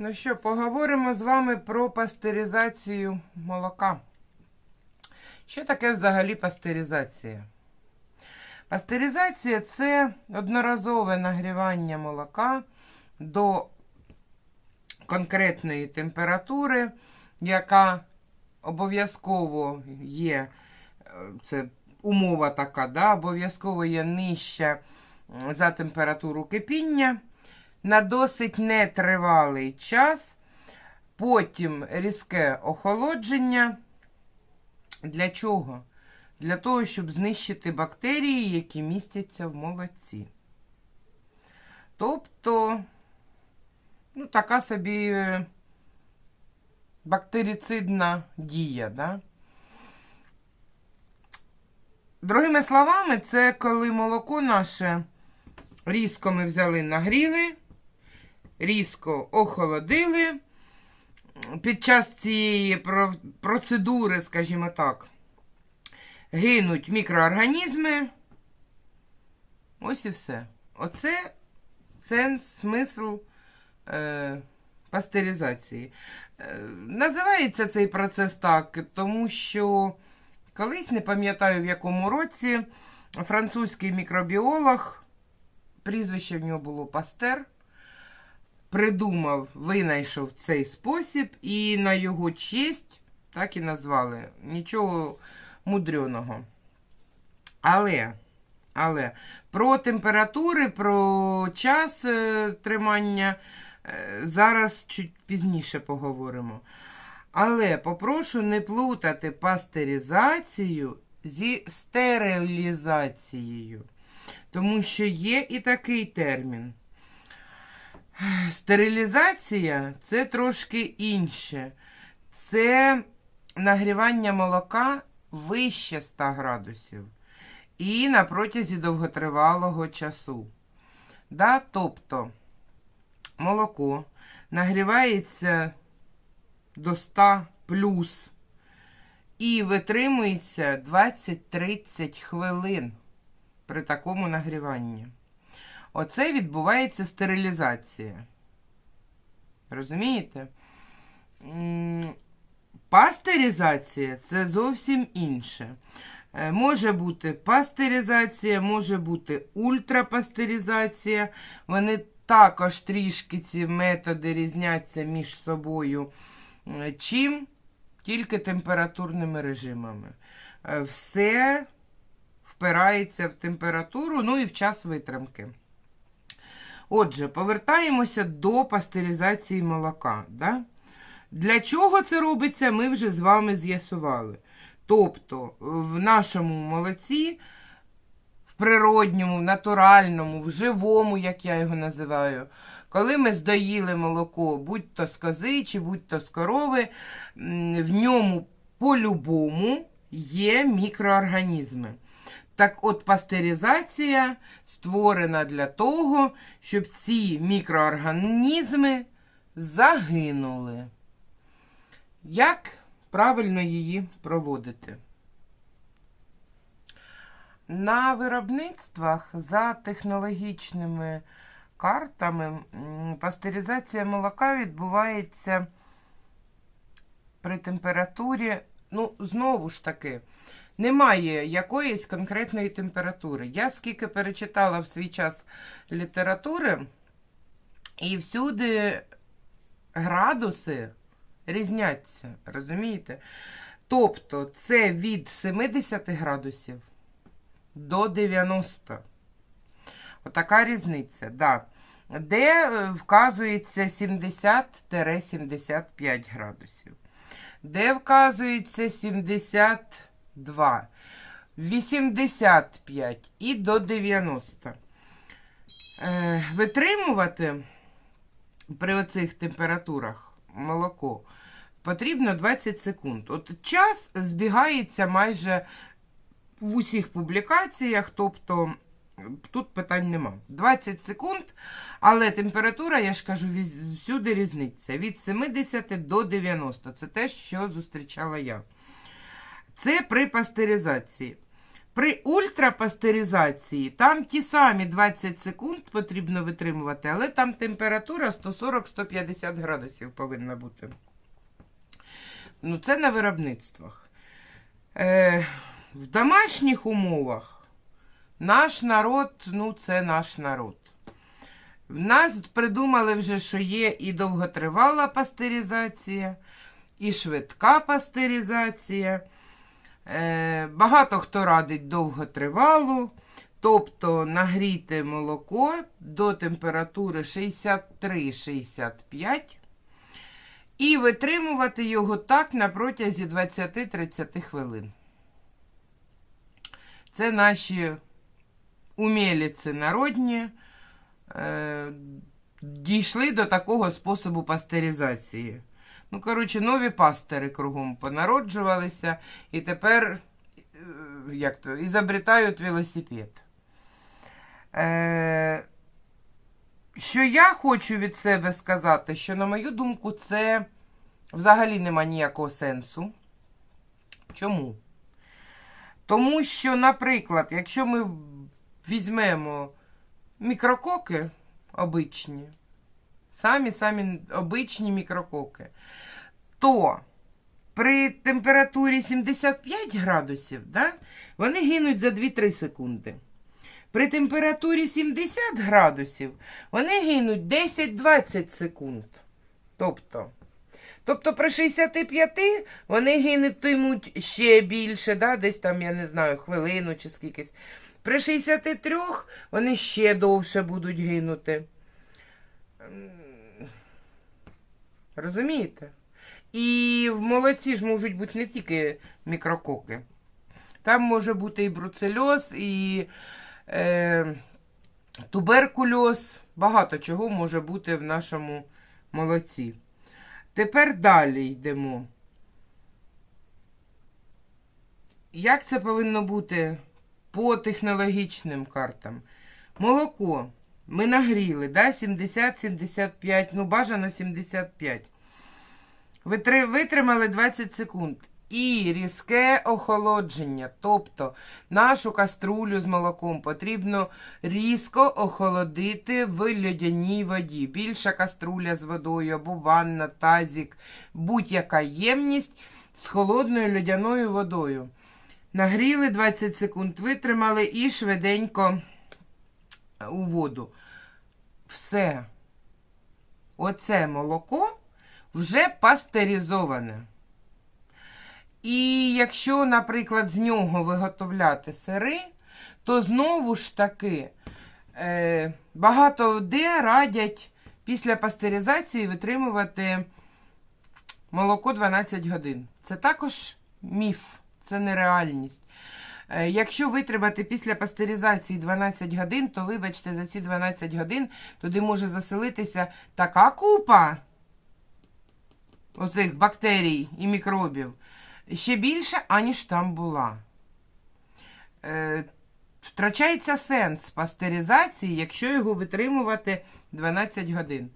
Ну що, поговоримо з вами про пастеризацію молока. Що таке взагалі пастеризація? Пастеризація це одноразове нагрівання молока до конкретної температури, яка обов'язково є, е, це умова така, да, обов'язково є нижча за температуру кипіння на досить нетривалий час, потім різке охолодження. Для чого? Для того, щоб знищити бактерії, які містяться в молоці. Тобто, ну, така собі е, бактерицидна дія. Да? Другими словами, це коли молоко наше різко ми взяли, нагріли, різко охолодили. Під час цієї процедури, скажімо так, гинуть мікроорганізми. Ось і все. Оце сенс, смисл е, пастеризації. Е, називається цей процес так, тому що колись, не пам'ятаю в якому році, французький мікробіолог, прізвище в нього було Пастер, придумав, винайшов цей спосіб, і на його честь так і назвали. Нічого мудреного. Але, але про температури, про час е, тримання е, зараз чуть пізніше поговоримо. Але попрошу не плутати пастеризацію зі стерилізацією. Тому що є і такий термін. Стерилізація це трошки інше. Це нагрівання молока вище 100 градусів і на протязі довготривалого часу. Да? Тобто молоко нагрівається до 100 плюс і витримується 20-30 хвилин при такому нагріванні. Оце відбувається стерилізація. Розумієте? Пастеризація це зовсім інше. Е, Може бути пастеризація, може бути ультрапастеризація. Вони також трішки ці методи різняться між собою. Е, Чим? Тільки температурними режимами. Е, Все впирається в температуру, ну і в час витримки. Отже, повертаємося до пастеризації молока. Да? Для чого це робиться, ми вже з вами з'ясували. Тобто, в нашому молоці, в природньому, в натуральному, в живому, як я його називаю, коли ми здоїли молоко, будь то з кози чи будь то з корови, в ньому по-любому є мікроорганізми. Так от пастеризація створена для того, щоб ці мікроорганізми загинули. Як правильно її проводити? На виробництвах за технологічними картами пастеризація молока відбувається при температурі, ну, знову ж таки, немає якоїсь конкретної температури. Я скільки перечитала в свій час літератури, і всюди градуси різняться, розумієте? Тобто це від 70 градусів до 90. Отака різниця, да. де е, вказується 70-75 градусів, де вказується 72, 85 і до 90. Е, витримувати при оцих температурах молоко потрібно 20 секунд. От час збігається майже в усіх публікаціях, тобто тут питань нема. 20 секунд, але температура, я ж кажу, всюди різниця. Від 70 до 90. Це те, що зустрічала я. Це при пастеризації. При ультрапастеризації там ті самі 20 секунд потрібно витримувати, але там температура 140-150 градусів повинна бути. Ну, це на виробництвах. Е, в домашніх умовах наш народ, ну, це наш народ. В нас придумали вже, що є і довготривала пастеризація, і швидка пастеризація. Е, багато хто радить довготривалу, тобто нагріти молоко до температури 63-65 і витримувати його так на протязі 20-30 хвилин. Це наші уміліці народні е, дійшли до такого способу пастеризації. Ну, коротше, нові пастери кругом понароджувалися і тепер е, як то, ізобретають велосипед. Е, що я хочу від себе сказати, що, на мою думку, це взагалі нема ніякого сенсу. Чому? Тому що, наприклад, якщо ми візьмемо мікрококи обичні, самі-самі обичні мікрококи, то при температурі 75 градусів да, вони гинуть за 2-3 секунди. При температурі 70 градусів вони гинуть 10-20 секунд. Тобто, тобто при 65 вони гинутимуть ще більше, да, десь там, я не знаю, хвилину чи скількись. При 63 вони ще довше будуть гинути. Розумієте? І в молоці ж можуть бути не тільки мікрококи. Там може бути і бруцельоз, і е, туберкульоз. Багато чого може бути в нашому молоці. Тепер далі йдемо. Як це повинно бути по технологічним картам? Молоко. Ми нагріли, да? 70-75, ну бажано 75. Витримали 20 секунд. І різке охолодження. Тобто нашу каструлю з молоком потрібно різко охолодити в льодяній воді. Більша каструля з водою або ванна, тазік, будь-яка ємність з холодною льодяною водою. Нагріли 20 секунд, витримали і швиденько у воду. Все. Оце молоко вже пастеризоване. І якщо, наприклад, з нього виготовляти сири, то знову ж таки е, багато де радять після пастеризації витримувати молоко 12 годин. Це також міф, це нереальність. Е, Якщо витримати після пастеризації 12 годин, то вибачте, за ці 12 годин туди може заселитися така купа оцих бактерій і мікробів ще більше, аніж там була. Втрачається сенс пастеризації, якщо його витримувати 12 годин.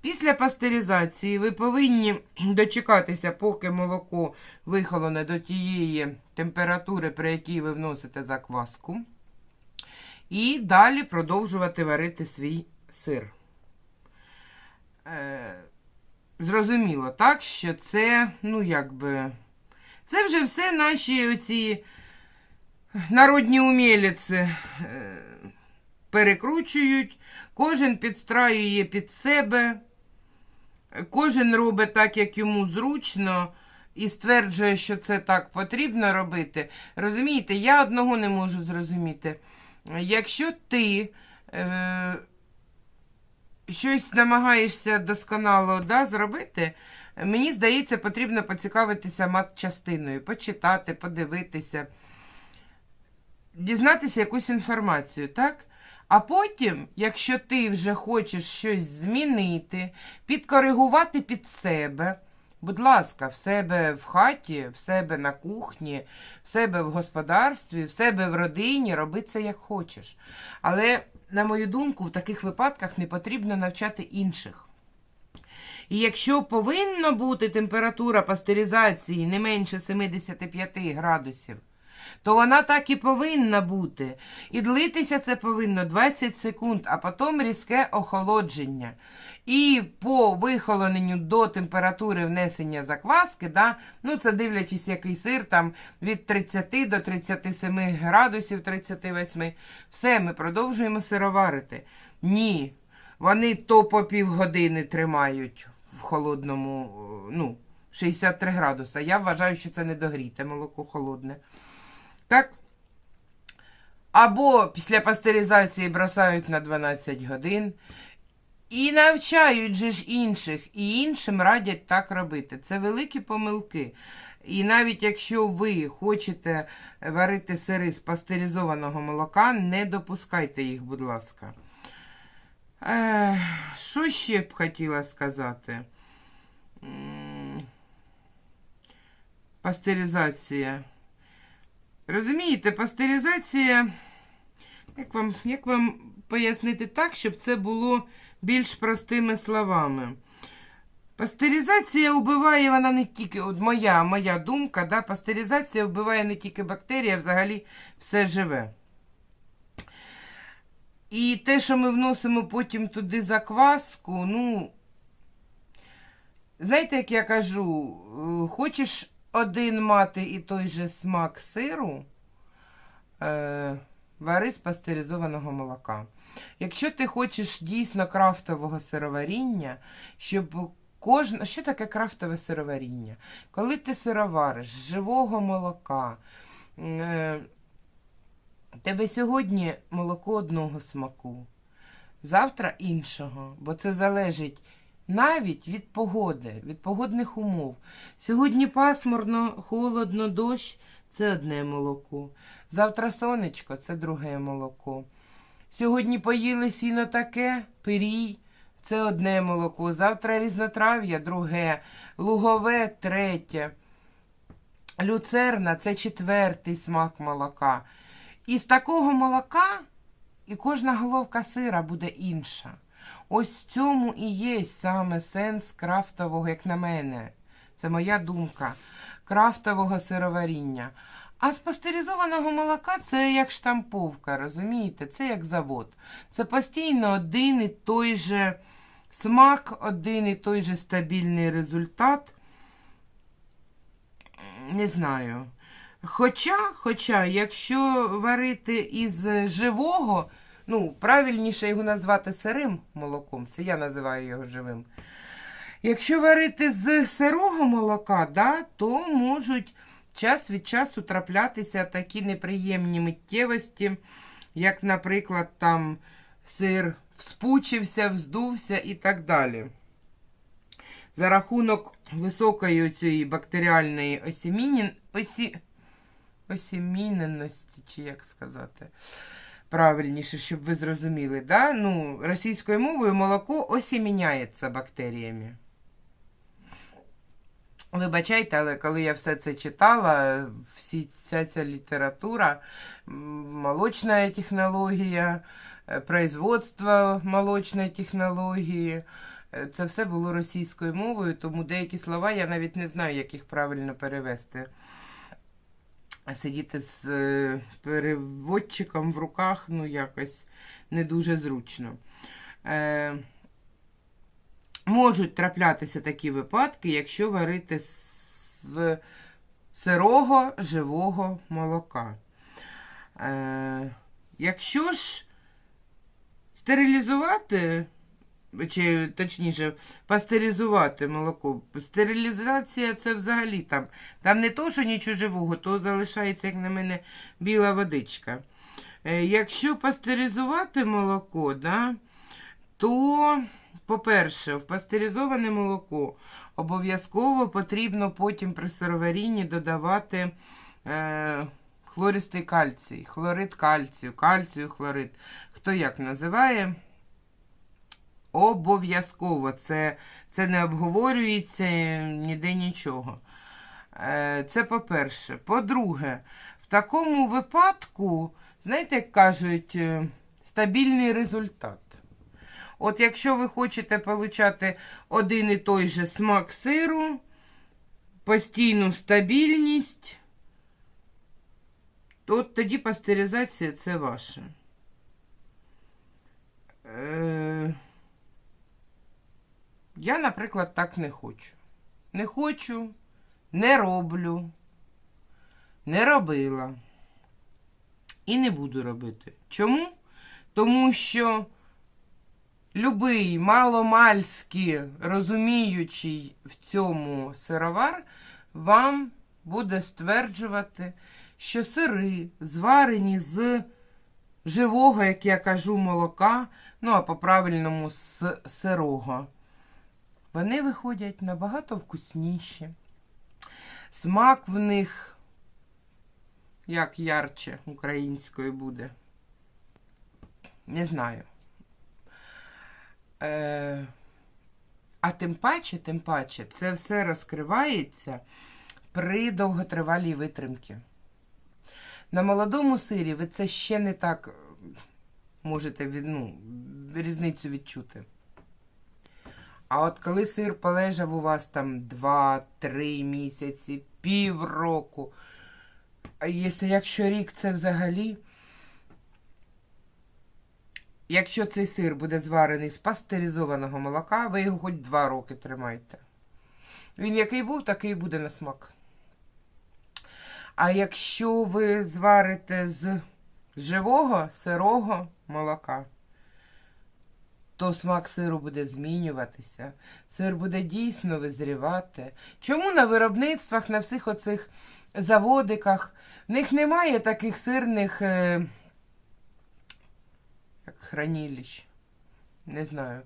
Після пастеризації ви повинні дочекатися, поки молоко вихолоне до тієї температури, при якій ви вносите закваску. І далі продовжувати варити свій сир. Е, зрозуміло, так, що це, ну, якби. Це вже все наші оці народні уміліці е, перекручують, кожен підстраює під себе, кожен робить так, як йому зручно, і стверджує, що це так потрібно робити. Розумієте, я одного не можу зрозуміти. Якщо ти е, щось намагаєшся досконало да, зробити, Мені здається, потрібно поцікавитися матчастиною, почитати, подивитися, дізнатися якусь інформацію, так? А потім, якщо ти вже хочеш щось змінити, підкоригувати під себе, будь ласка, в себе в хаті, в себе на кухні, в себе в господарстві, в себе в родині, роби це як хочеш. Але, на мою думку, в таких випадках не потрібно навчати інших. І якщо повинна бути температура пастеризації не менше 75 градусів, то вона так і повинна бути. І длитися це повинно 20 секунд, а потім різке охолодження. І по вихолоненню до температури внесення закваски, да, ну це дивлячись, який сир, там від 30 до 37 градусів 38, все, ми продовжуємо сироварити. Ні, вони то по півгодини тримають в холодному, ну, 63 градуса. Я вважаю, що це не догріте молоко холодне. Так? Або після пастеризації бросають на 12 годин. І навчають же ж інших, і іншим радять так робити. Це великі помилки. І навіть якщо ви хочете варити сири з пастеризованого молока, не допускайте їх, будь ласка. Е, що ще б хотіла сказати? Пастеризація. Розумієте, пастеризація. Як вам, як вам пояснити так, щоб це було більш простими словами? Пастеризація вбиває вона не тільки, от моя, моя думка, да, пастеризація вбиває не тільки бактерії, а взагалі все живе. І те, що ми вносимо потім туди закваску, ну, знаєте, як я кажу, е, хочеш один мати і той же смак сиру, е, вари з пастеризованого молока. Якщо ти хочеш дійсно крафтового сироваріння, щоб кожна. Що таке крафтове сироваріння? Коли ти сировариш з живого молока, е, тебе сьогодні молоко одного смаку, завтра іншого, бо це залежить навіть від погоди, від погодних умов. Сьогодні пасмурно, холодно, дощ це одне молоко. Завтра сонечко це друге молоко. Сьогодні поїли сіно таке, пирій, це одне молоко. Завтра різнотрав'я, друге, лугове третє. Люцерна це четвертий смак молока. І з такого молока і кожна головка сира буде інша. Ось в цьому і є саме сенс крафтового, як на мене. Це моя думка. Крафтового сироваріння. А з пастеризованого молока це як штамповка, розумієте? Це як завод. Це постійно один і той же смак, один і той же стабільний результат. Не знаю. Хоча, хоча, якщо варити із живого, ну, правильніше його назвати сирим молоком, це я називаю його живим. Якщо варити з сирого молока, да, то можуть час від часу траплятися такі неприємні миттєвості, як, наприклад, там сир вспучився, вздувся і так далі. За рахунок високої цієї бактеріальної осімінін... осі... осіміненості, чи як сказати правильніше, щоб ви зрозуміли, да? ну, російською мовою молоко осіміняється бактеріями. Вибачайте, але коли я все це читала, всі, вся ця література, молочна технологія, е, производство молочної технології, е, це все було російською мовою, тому деякі слова я навіть не знаю, як їх правильно перевести. А Сидіти з е, переводчиком в руках, ну, якось не дуже зручно. Е, Можуть траплятися такі випадки, якщо варити з сирого живого молока. Е, Якщо ж стерилізувати, чи точніше, пастеризувати молоко, стерилізація це взагалі там. Там не то, що нічого живого, то залишається, як на мене, біла водичка. Е, Якщо пастеризувати молоко, да, то по-перше, в пастеризоване молоко обов'язково потрібно потім при сироварінні додавати е, хлористий кальцій, хлорид кальцію, кальцію, хлорид. Хто як називає? Обов'язково. Це, це не обговорюється ніде нічого. Е, це по-перше. По-друге, в такому випадку, знаєте, як кажуть, е, стабільний результат. От якщо ви хочете отримати один і той же смак сиру, постійну стабільність, то тоді пастеризація це ваше. Е, я, наприклад, так не хочу. Не хочу, не роблю, не робила і не буду робити. Чому? Тому що любий маломальський розуміючий в цьому сировар вам буде стверджувати, що сири зварені з живого, як я кажу, молока, ну а по-правильному з сирого. Вони виходять набагато вкусніші. Смак в них, як ярче українською буде. Не знаю. Е, а тим паче, тим паче, це все розкривається при довготривалій витримці. На молодому сирі ви це ще не так можете ну, різницю відчути. А от коли сир полежав у вас там 2-3 місяці, півроку, якщо рік це взагалі, якщо цей сир буде зварений з пастеризованого молока, ви його хоч 2 роки тримайте. Він який був, такий буде на смак. А якщо ви зварите з живого сирого молока, то смак сиру буде змінюватися. Сир буде дійсно визрівати. Чому на виробництвах, на всіх оцих заводиках, в них немає таких сирних е, як хранилищ? Не знаю.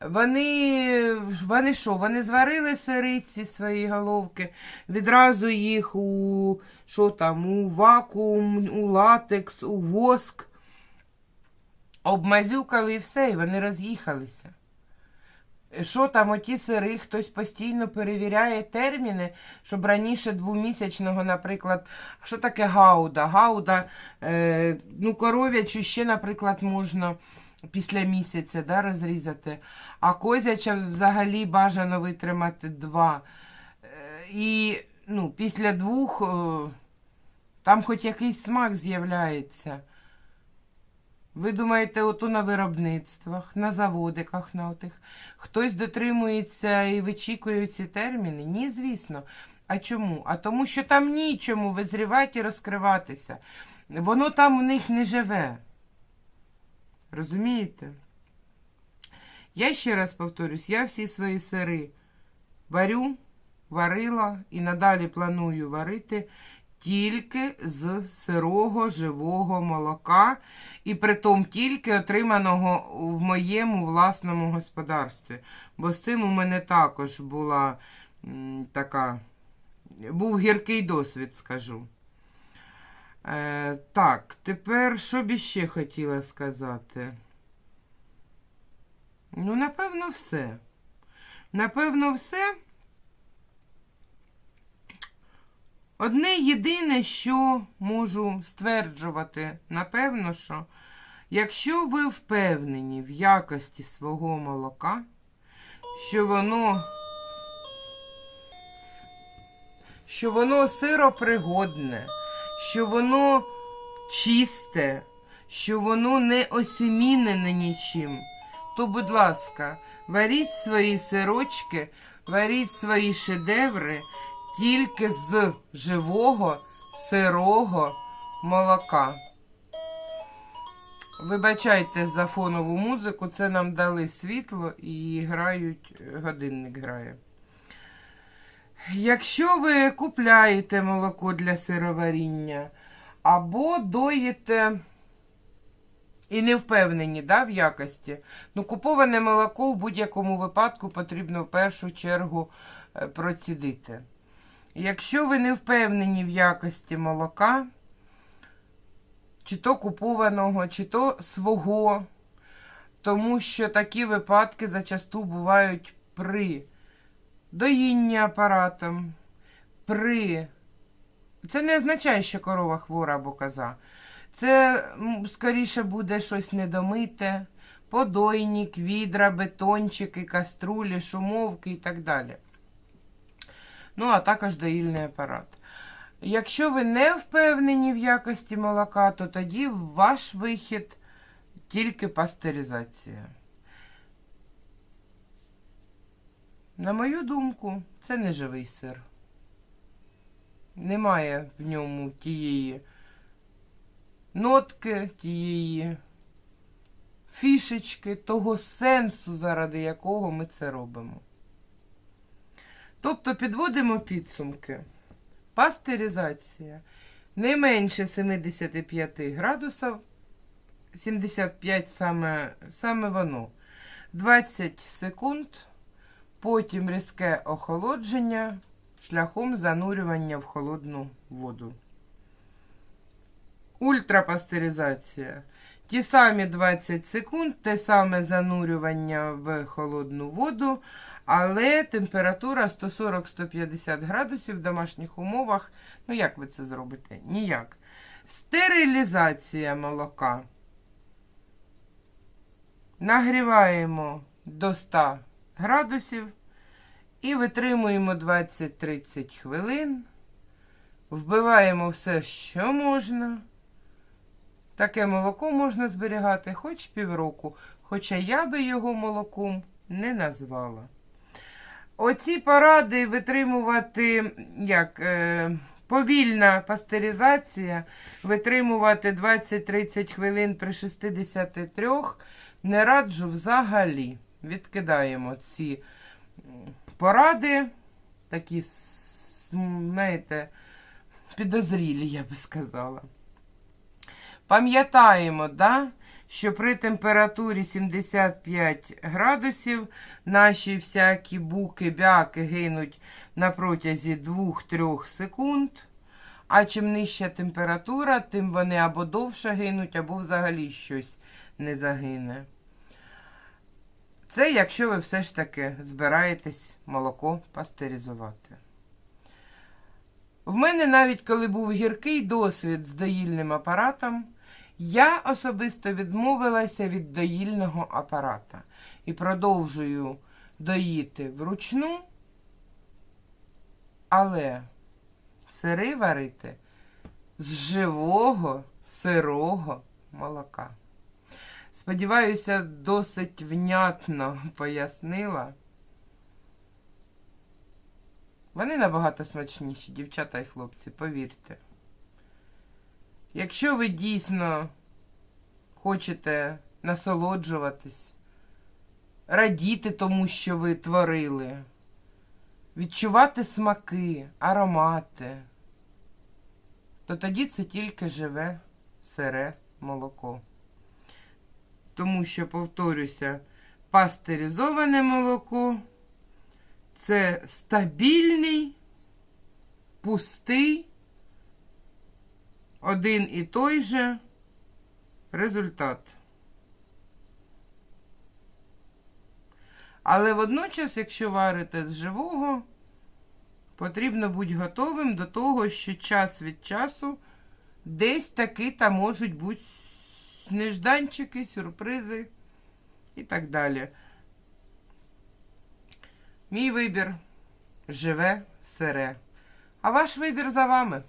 Вони, вони що? Вони зварили сириці свої головки, відразу їх у що там, у вакуум, у латекс, у воск. Обмазюкали і все, і вони роз'їхалися. Що там, оті сири, хтось постійно перевіряє терміни, щоб раніше двомісячного, наприклад, що таке гауда? Гауда, е, ну, коров'ячу ще, наприклад, можна після місяця да, розрізати, а козяча взагалі бажано витримати два. Е, і ну, після двох е, там хоч якийсь смак з'являється. Ви думаєте, ото на виробництвах, на заводиках, на отих. Хтось дотримується і вичікує ці терміни? Ні, звісно. А чому? А тому, що там нічому визрівати і розкриватися. Воно там в них не живе. Розумієте? Я ще раз повторюсь, я всі свої сири варю, варила і надалі планую варити тільки з сирого живого молока, і притом тільки отриманого в моєму власному господарстві. Бо з цим у мене також була така, був гіркий досвід, скажу. Е, так, тепер що б іще хотіла сказати? Ну, напевно, все. Напевно, все. Одне єдине, що можу стверджувати, напевно, що якщо ви впевнені в якості свого молока, що воно, що воно сиропригодне, що воно чисте, що воно не осімінене нічим, то, будь ласка, варіть свої сирочки, варіть свої шедеври тільки з живого сирого молока. Вибачайте за фонову музику, це нам дали світло і грають, годинник грає. Якщо ви купляєте молоко для сироваріння або доїте і не впевнені да, в якості, ну куповане молоко в будь-якому випадку потрібно в першу чергу е, процідити. Якщо ви не впевнені в якості молока, чи то купованого, чи то свого, тому що такі випадки зачасту бувають при доїнні апаратом, при. Це не означає, що корова хвора або коза. Це скоріше буде щось недомите, подойник, відра, бетончики, каструлі, шумовки і так далі. Ну, а також доїльний апарат. Якщо ви не впевнені в якості молока, то тоді ваш вихід тільки пастеризація. На мою думку, це не живий сир. Немає в ньому тієї нотки, тієї фішечки, того сенсу, заради якого ми це робимо. Тобто підводимо підсумки. Пастеризація не менше 75 градусів, 75 саме, саме воно. 20 секунд, потім різке охолодження шляхом занурювання в холодну воду. Ультрапастеризація. Ті самі 20 секунд, те саме занурювання в холодну воду, але температура 140-150 градусів в домашніх умовах. Ну, як ви це зробите? Ніяк. Стерилізація молока. Нагріваємо до 100 градусів і витримуємо 20-30 хвилин. Вбиваємо все, що можна. Таке молоко можна зберігати хоч півроку, хоча я би його молоком не назвала. Оці поради витримувати, як е, повільна пастеризація, витримувати 20-30 хвилин при 63 не раджу взагалі. Відкидаємо ці поради, такі, знаєте, підозрілі, я би сказала. Пам'ятаємо, да, що при температурі 75 градусів наші всякі буки-бяки гинуть на протязі 2-3 секунд. А чим нижча температура, тим вони або довше гинуть, або взагалі щось не загине. Це якщо ви все ж таки збираєтесь молоко пастеризувати. В мене навіть коли був гіркий досвід з доїльним апаратом, я особисто відмовилася від доїльного апарата і продовжую доїти вручну, але сири варити з живого сирого молока. Сподіваюся, досить внятно пояснила. Вони набагато смачніші, дівчата і хлопці, повірте. Якщо ви дійсно хочете насолоджуватись, радіти тому, що ви творили, відчувати смаки, аромати, то тоді це тільки живе сире молоко. Тому що, повторюся, пастеризоване молоко це стабільний, пустий, один і той же результат. Але водночас, якщо варите з живого, потрібно бути готовим до того, що час від часу десь таки там можуть бути нежданчики, сюрпризи і так далі. Мій вибір живе сире. А ваш вибір за вами.